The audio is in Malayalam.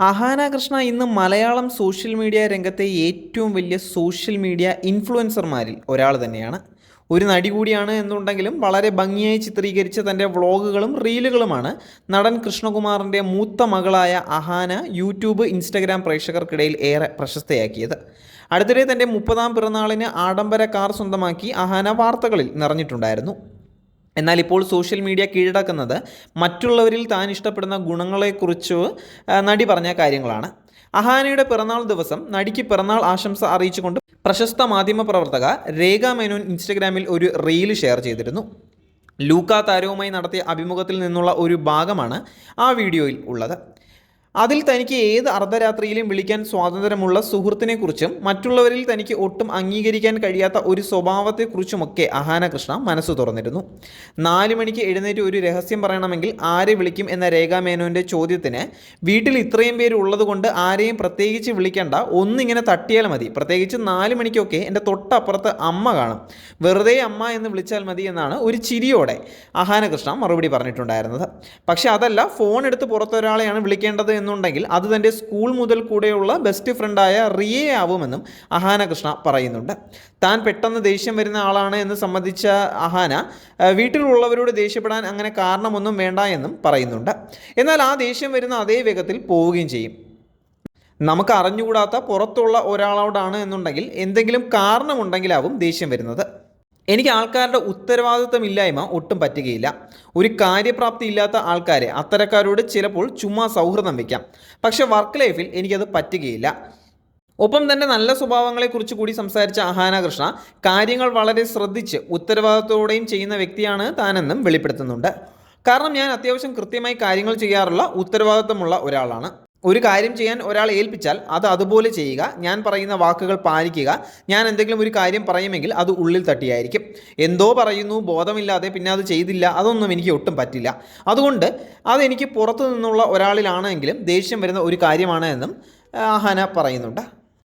അഹാന കൃഷ്ണ ഇന്ന് മലയാളം സോഷ്യൽ മീഡിയ രംഗത്തെ ഏറ്റവും വലിയ സോഷ്യൽ മീഡിയ ഇൻഫ്ലുവൻസർമാരിൽ ഒരാൾ തന്നെയാണ്. ഒരു നടി കൂടിയാണ് എന്നുണ്ടെങ്കിലും വളരെ ഭംഗിയായി ചിത്രീകരിച്ച തന്റെ വ്ളോഗുകളും റീലുകളുമാണ് നടൻ കൃഷ്ണകുമാറിന്റെ മൂത്ത മകളായ അഹാന യൂട്യൂബ് ഇൻസ്റ്റഗ്രാം പ്രേക്ഷകർക്കിടയിൽ ഏറെ പ്രശസ്തയാക്കിയത്. അടുത്തിടെ തന്റെ മുപ്പതാം പിറന്നാളിന് ആഡംബര കാർ സ്വന്തമാക്കി അഹാന വാർത്തകളിൽ നിറഞ്ഞിട്ടുണ്ടായിരുന്നു. എന്നാൽ ഇപ്പോൾ സോഷ്യൽ മീഡിയ കീഴടക്കുന്നത് മറ്റുള്ളവരിൽ താൻ ഇഷ്ടപ്പെടുന്ന ഗുണങ്ങളെക്കുറിച്ച് നടി പറഞ്ഞ കാര്യങ്ങളാണ്. അഹാനയുടെ പിറന്നാൾ ദിവസം നടിക്ക് പിറന്നാൾ ആശംസ അറിയിച്ചുകൊണ്ട് പ്രശസ്ത മാധ്യമ പ്രവർത്തക രേഖ മേനോൻ ഇൻസ്റ്റഗ്രാമിൽ ഒരു റീൽ ഷെയർ ചെയ്തിരുന്നു. ലൂക്ക താരവുമായി നടത്തിയ അഭിമുഖത്തിൽ നിന്നുള്ള ഒരു ഭാഗമാണ് ആ വീഡിയോയിൽ ഉള്ളത്. അതിൽ തനിക്ക് ഏത് അർദ്ധരാത്രിയിലും വിളിക്കാൻ സ്വാതന്ത്ര്യമുള്ള സുഹൃത്തിനെക്കുറിച്ചും മറ്റുള്ളവരിൽ തനിക്ക് ഒട്ടും അംഗീകരിക്കാൻ കഴിയാത്ത ഒരു സ്വഭാവത്തെക്കുറിച്ചുമൊക്കെ അഹാന കൃഷ്ണ മനസ്സ് തുറന്നിരുന്നു. നാല് മണിക്ക് എഴുന്നേറ്റ് ഒരു രഹസ്യം പറയണമെങ്കിൽ ആരെ വിളിക്കും എന്ന രേഖാ മേനോന്റെ ചോദ്യത്തിന് വീട്ടിൽ ഇത്രയും പേര് ഉള്ളതുകൊണ്ട് ആരെയും പ്രത്യേകിച്ച് വിളിക്കേണ്ട. ഒന്നിങ്ങനെ തട്ടിയാൽ മതി. പ്രത്യേകിച്ച് നാല് മണിക്കൊക്കെ എന്റെ തൊട്ടപ്പുറത്ത് അമ്മ കാണും. വെറുതെ അമ്മ എന്ന് വിളിച്ചാൽ മതി എന്നാണ് ഒരു ചിരിയോടെ അഹാന കൃഷ്ണ മറുപടി പറഞ്ഞിട്ടുണ്ടായിരുന്നത്. പക്ഷേ അതല്ല ഫോൺ എടുത്ത് പുറത്തൊരാളെയാണ് വിളിക്കേണ്ടത് എന്നുണ്ടെങ്കിൽ അത് തന്റെ സ്കൂൾ മുതൽ കൂടെയുള്ള ബെസ്റ്റ് ഫ്രണ്ടായ റിയെ ആവുമെന്നും അഹാന കൃഷ്ണ പറയുന്നുണ്ട്. താൻ പെട്ടെന്ന് ദേഷ്യം വരുന്ന ആളാണ് എന്ന് സംബന്ധിച്ച അഹാന വീട്ടിലുള്ളവരോട് ദേഷ്യപ്പെടാൻ അങ്ങനെ കാരണമൊന്നും വേണ്ട എന്നും പറയുന്നുണ്ട്. എന്നാൽ ആ ദേഷ്യം വരുന്ന അതേ വേഗത്തിൽ പോവുകയും ചെയ്യും. നമുക്ക് അറിഞ്ഞുകൂടാത്ത പുറത്തുള്ള ഒരാളോടാണ് എന്നുണ്ടെങ്കിൽ എന്തെങ്കിലും കാരണമുണ്ടെങ്കിലാവും ദേഷ്യം വരുന്നത്. എനിക്ക് ആൾക്കാരുടെ ഉത്തരവാദിത്തമില്ലായ്മ ഒട്ടും പറ്റുകയില്ല. ഒരു കാര്യപ്രാപ്തി ഇല്ലാത്ത ആൾക്കാരെ അത്തരക്കാരോട് ചിലപ്പോൾ ചുമ്മാ സൗഹൃദം വയ്ക്കാം പക്ഷേ വർക്ക് ലൈഫിൽ എനിക്കത് പറ്റുകയില്ല. ഒപ്പം തന്നെ നല്ല സ്വഭാവങ്ങളെക്കുറിച്ച് കൂടി സംസാരിച്ച അഹാന കൃഷ്ണ കാര്യങ്ങൾ വളരെ ശ്രദ്ധിച്ച് ഉത്തരവാദിത്തോടെയും ചെയ്യുന്ന വ്യക്തിയാണ് താനെന്നും വെളിപ്പെടുത്തുന്നുണ്ട്. കാരണം ഞാൻ അത്യാവശ്യം കൃത്യമായി കാര്യങ്ങൾ ചെയ്യാറുള്ള ഉത്തരവാദിത്തമുള്ള ഒരാളാണ്. ഒരു കാര്യം ചെയ്യാൻ ഒരാൾ ഏൽപ്പിച്ചാൽ അത് അതുപോലെ ചെയ്യുക. ഞാൻ പറയുന്ന വാക്കുകൾ പാലിക്കുക. ഞാൻ എന്തെങ്കിലും ഒരു കാര്യം പറയുമെങ്കിൽ അത് ഉള്ളിൽ തട്ടിയായിരിക്കും. എന്തോ പറയുന്നു ബോധമില്ലാതെ പിന്നെ അത് ചെയ്തില്ല അതൊന്നും എനിക്ക് ഒട്ടും പറ്റില്ല. അതുകൊണ്ട് അതെനിക്ക് പുറത്തു നിന്നുള്ള ഒരാളിലാണെങ്കിലും ദേഷ്യം വരുന്ന ഒരു കാര്യമാണ് എന്നും ആഹന പറയുന്നുണ്ട്.